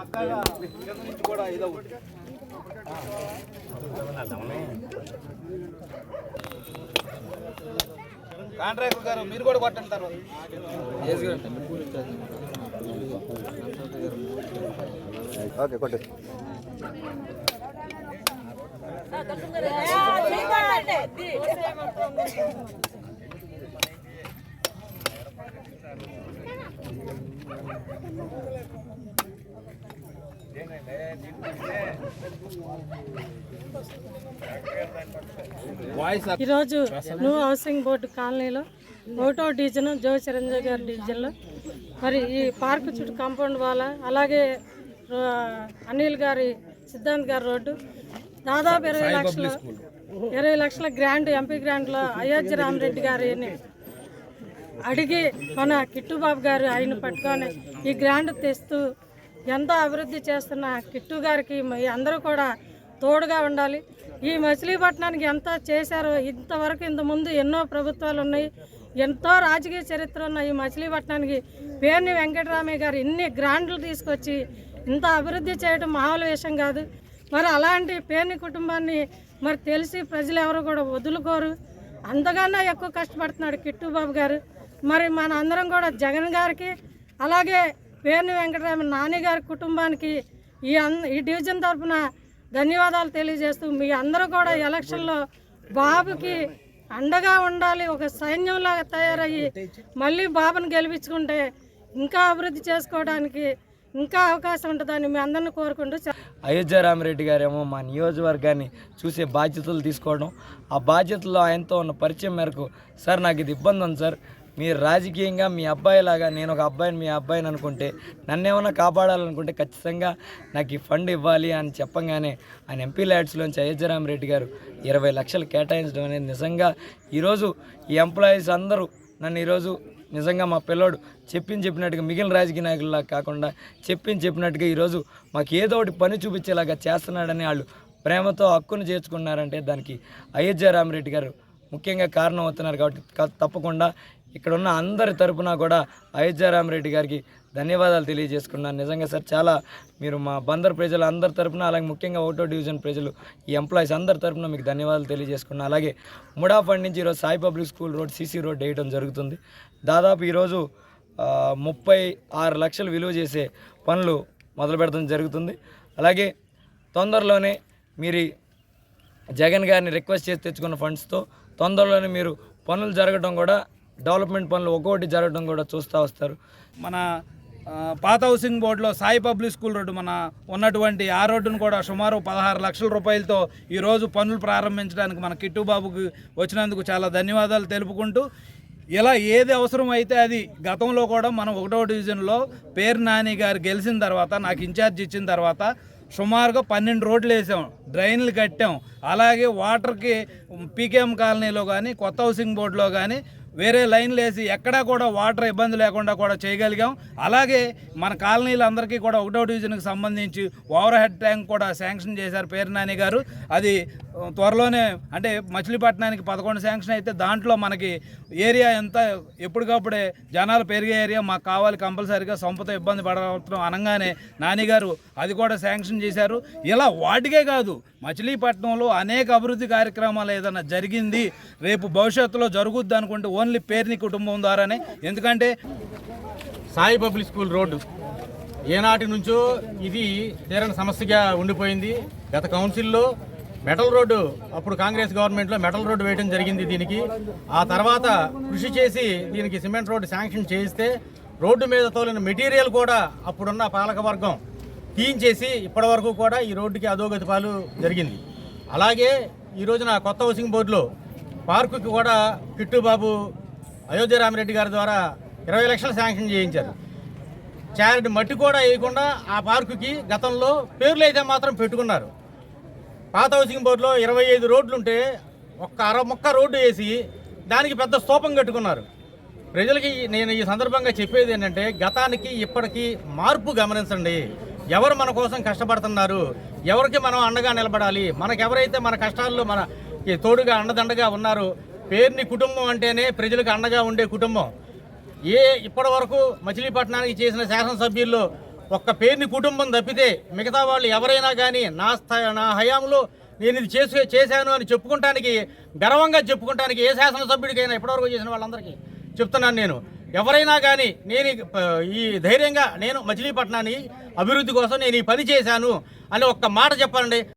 పక్కగా కింద నుంచి కూడా ఏదో ఒకటి. కాంట్రాక్టర్ గారు మీరు కూడా కొట్టండి తర్వాత ఓకే కొట్టు ఈరోజు న్యూ హౌసింగ్ బోర్డు కాలనీలో ఒకటో డివిజన్ జో చిరంజీవి గారి డివిజన్లో. మరి ఈ పార్క్ చుట్టూ కాంపౌండ్ వాళ్ళ అలాగే అనిల్ గారి సిద్ధాంత్ గారి రోడ్డు. దాదాపు ఇరవై లక్షల ఇరవై లక్షల గ్రాంట్ ఎంపీ గ్రాంట్లో అయోధ్య రామరెడ్డి గారిని అడిగి మన కిట్టుబాబు గారు ఆయన పట్టుకొని ఈ గ్రాంట్ తెస్తూ ఎంతో అభివృద్ధి చేస్తున్న కిట్టు గారికి అందరూ కూడా తోడుగా ఉండాలి. ఈ మచిలీపట్నానికి ఎంత చేశారో ఇంతవరకు ఇంతకుముందు ఎన్నో ప్రభుత్వాలు ఉన్నాయి. ఎంతో రాజకీయ చరిత్ర ఉన్న ఈ మచిలీపట్నానికి పేర్ని వెంకటరామయ్య గారు ఇన్ని గ్రాంట్లు తీసుకొచ్చి ఇంత అభివృద్ధి చేయడం మామూలు విషయం కాదు. మరి అలాంటి పేర్ని కుటుంబాన్ని మరి తెలిసి ప్రజలు ఎవరు కూడా వదులుకోరు. అంతకన్నా ఎక్కువ కష్టపడుతున్నాడు కిట్టుబాబు గారు. మరి మన అందరం కూడా జగన్ గారికి అలాగే పేర్ని వెంకటరామ నాన్నగారి కుటుంబానికి ఈ అన్ ఈ డివిజన్ తరఫున ధన్యవాదాలు తెలియజేస్తూ మీ అందరూ కూడా ఎలక్షన్లో బాబుకి అండగా ఉండాలి ఒక సైన్యంలాగా తయారయ్యి మళ్ళీ బాబుని గెలిపించుకుంటే ఇంకా అభివృద్ధి చేసుకోవడానికి ఇంకా అవకాశం ఉంటుందని మీ అందరిని కోరుకుంటూ అయోధ్య రామరెడ్డి గారేమో మా నియోజకవర్గాన్ని చూసే బాధ్యతలు తీసుకోవడం. ఆ బాధ్యతలు ఆయనతో ఉన్న పరిచయం మేరకు సార్ నాకు ఇది ఇబ్బంది ఉంది సార్. మీరు రాజకీయంగా మీ అబ్బాయిలాగా నేను ఒక అబ్బాయిని మీ అబ్బాయిని అనుకుంటే నన్ను ఏమైనా కాపాడాలనుకుంటే ఖచ్చితంగా నాకు ఈ ఫండ్ ఇవ్వాలి అని చెప్పంగానే ఆయన ఎంపీ ల్యాడ్స్లోంచి అయోధ్య రెడ్డి గారు ఇరవై లక్షలు కేటాయించడం అనేది నిజంగా ఈరోజు ఈ ఎంప్లాయీస్ అందరూ నన్ను ఈరోజు నిజంగా మా పిల్లోడు చెప్పింది చెప్పినట్టుగా మిగిలిన రాజకీయ నాయకుల్లా కాకుండా చెప్పింది చెప్పినట్టుగా ఈరోజు మాకు ఏదో ఒకటి పని చూపించేలాగా చేస్తున్నాడని వాళ్ళు ప్రేమతో హక్కును చేర్చుకున్నారంటే దానికి అయోధ్య రామరెడ్డి గారు ముఖ్యంగా కారణం అవుతున్నారు కాబట్టి తప్పకుండా ఇక్కడ ఉన్న అందరి తరపున కూడా అయోధ్యారామరెడ్డి గారికి ధన్యవాదాలు తెలియజేసుకున్నాను. నిజంగా సార్ చాలా మీరు మా బందర్ ప్రజలు అందరి తరపున అలాగే ముఖ్యంగా ఓటో డివిజన్ ప్రజలు ఈ ఎంప్లాయీస్ అందరి తరపున మీకు ధన్యవాదాలు తెలియజేసుకున్నాను. అలాగే ముడాఫండ్ నుంచి ఈరోజు Sai public school road CC road వేయడం జరుగుతుంది. దాదాపు ఈరోజు ముప్పై ఆరు లక్షలు విలువ చేసే పనులు మొదలు పెడతాం జరుగుతుంది. అలాగే తొందరలోనే మీరు జగన్ గారిని రిక్వెస్ట్ చేసి తెచ్చుకున్న ఫండ్స్తో తొందరలోనే మీరు పనులు జరగడం కూడా డెవలప్మెంట్ పనులు ఒక్కొక్కటి జరగడం కూడా చూస్తూ వస్తారు. మన పాత హౌసింగ్ బోర్డులో సాయి పబ్లిక్ స్కూల్ రోడ్డు మన ఉన్నటువంటి ఆ రోడ్డును కూడా సుమారు పదహారు లక్షల రూపాయలతో ఈరోజు పనులు ప్రారంభించడానికి మన కిట్టుబాబుకి వచ్చినందుకు చాలా ధన్యవాదాలు తెలుపుకుంటూ ఇలా ఏది అవసరం అయితే అది గతంలో కూడా మనం ఒకటో డివిజన్లో పేరు నాని గారు గెలిచిన తర్వాత నాకు ఇన్ఛార్జ్ ఇచ్చిన తర్వాత సుమారుగా పన్నెండు రోడ్లు వేసాం డ్రైన్లు కట్టాం అలాగే వాటర్కి పీకేఎం కాలనీలో కానీ కొత్త హౌసింగ్ బోర్డులో కానీ వేరే లైన్లు వేసి ఎక్కడా కూడా వాటర్ ఇబ్బంది లేకుండా కూడా చేయగలిగాం. అలాగే మన కాలనీలందరికీ కూడా ఒకటో డివిజన్కి సంబంధించి ఓవర్ హెడ్ ట్యాంక్ కూడా శాంక్షన్ చేశారు పేరు నాని గారు. అది త్వరలోనే అంటే మచిలీపట్నానికి పదకొండు శాంక్షన్ అయితే దాంట్లో మనకి ఏరియా ఎంత ఎప్పటికప్పుడే జనాలు పెరిగే ఏరియా మాకు కావాలి కంపల్సరీగా సొంపతో ఇబ్బంది పడవలసిన అనగానే నానిగారు అది కూడా శాంక్షన్ చేశారు. ఇలా వాటికే కాదు మచిలీపట్నంలో అనేక అభివృద్ధి కార్యక్రమాలు ఏదైనా జరిగింది రేపు భవిష్యత్తులో జరుగుద్ది అనుకుంటే ఓన్లీ పేర్ని కుటుంబం ద్వారానే. ఎందుకంటే సాయి పబ్లిక్ స్కూల్ రోడ్డు ఏనాటి నుంచో ఇది తీరని సమస్యగా ఉండిపోయింది. గత కౌన్సిల్లో మెటల్ రోడ్డు అప్పుడు కాంగ్రెస్ గవర్నమెంట్లో మెటల్ రోడ్డు వేయడం జరిగింది దీనికి. ఆ తర్వాత కృషి చేసి దీనికి సిమెంట్ రోడ్డు శాంక్షన్ చేయిస్తే రోడ్డు మీద తోలిన మెటీరియల్ కూడా అప్పుడున్న పాలకవర్గం తీయించేసి ఇప్పటివరకు కూడా ఈ రోడ్డుకి అధోగతి పాలు జరిగింది. అలాగే ఈ రోజున కొత్త హౌసింగ్ బోర్డులో పార్కుకి కూడా కిట్టుబాబు అయోధ్య రామిరెడ్డి గారి ద్వారా ఇరవై లక్షలు శాంక్షన్ చేయించారు. చారిటీ మట్టి కూడా వేయకుండా ఆ పార్కుకి గతంలో పేర్లు అయితే మాత్రం పెట్టుకున్నారు. పాత హౌసింగ్ బోర్డులో ఇరవై ఐదు రోడ్లు ఉంటే ఒక్క అర మొక్క రోడ్డు వేసి దానికి పెద్ద స్తూపం కట్టుకున్నారు. ప్రజలకి నేను ఈ సందర్భంగా చెప్పేది ఏంటంటే గతానికి ఇప్పటికీ మార్పు గమనించండి. ఎవరు మన కోసం కష్టపడుతున్నారు? ఎవరికి మనం అండగా నిలబడాలి? మనకెవరైతే మన కష్టాల్లో మన ఈ తోడుగా అండదండగా ఉన్నారో పేరుని కుటుంబం అంటేనే ప్రజలకు అండగా ఉండే కుటుంబం. ఏ ఇప్పటి వరకు మచిలీపట్నానికి చేసిన శాసనసభ్యుల్లో ఒక్క పేరుని కుటుంబం తప్పితే మిగతా వాళ్ళు ఎవరైనా కానీ నా స్థాయి నా హయాంలో నేను ఇది చేసే చేశాను అని చెప్పుకుంటానికి గర్వంగా చెప్పుకుంటానికి ఏ శాసనసభ్యుడికైనా ఇప్పటివరకు చేసిన వాళ్ళందరికీ చెప్తున్నాను నేను. ఎవరైనా కానీ నేను ఈ ఈ ధైర్యంగా నేను మచిలీపట్నాన్ని అభివృద్ధి కోసం నేను ఈ పని చేశాను అని ఒక్క మాట చెప్పాలండి.